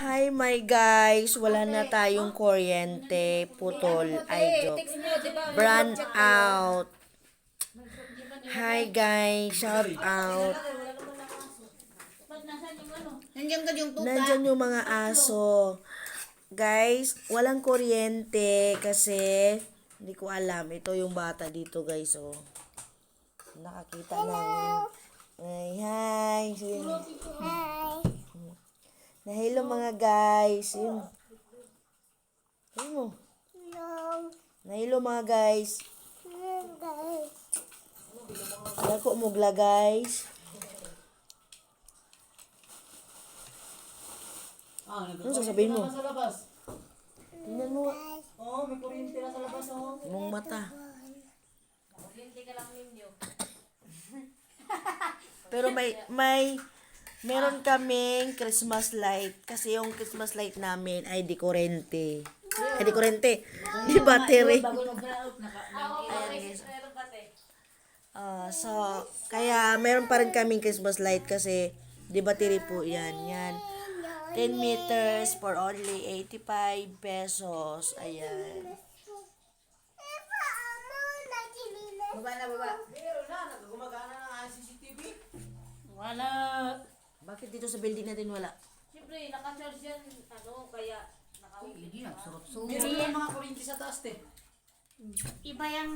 Hi my guys, wala na tayong kuryente, putol, ay joke. Brand out. Hi guys, shout out. Nandiyan ka yung tuta. Nandyan yung mga aso. Guys, walang kuryente kasi hindi ko alam. Ito yung bata dito guys, oh. Nakakita namin. Ay, hi. Sige. Na hello mga guys. Yun. Ayun mo. Na hello mga guys. Dako mugla guys. Ah, Ano sasabihin mo? Tingnan mo. Oo, may kuryente na sa labas, oh. Mong mata. Pero may may meron kaming Christmas light kasi yung Christmas light namin ay di kurente. Ay di kurente. Di battery. Ah, so kaya meron pa rin kaming Christmas light kasi di battery po 'yan. Yan. 10 meters for only 85 pesos. Ayan. Baba na, baba. Meron na, nagumagana na ang CCTV. Wala. Bakit dito sa building natin wala? Siyempre, naka-charge yan, ano, kaya naka Hindi, nagsurot-surot. Meron mga kuryente sa taas, te. Iba yung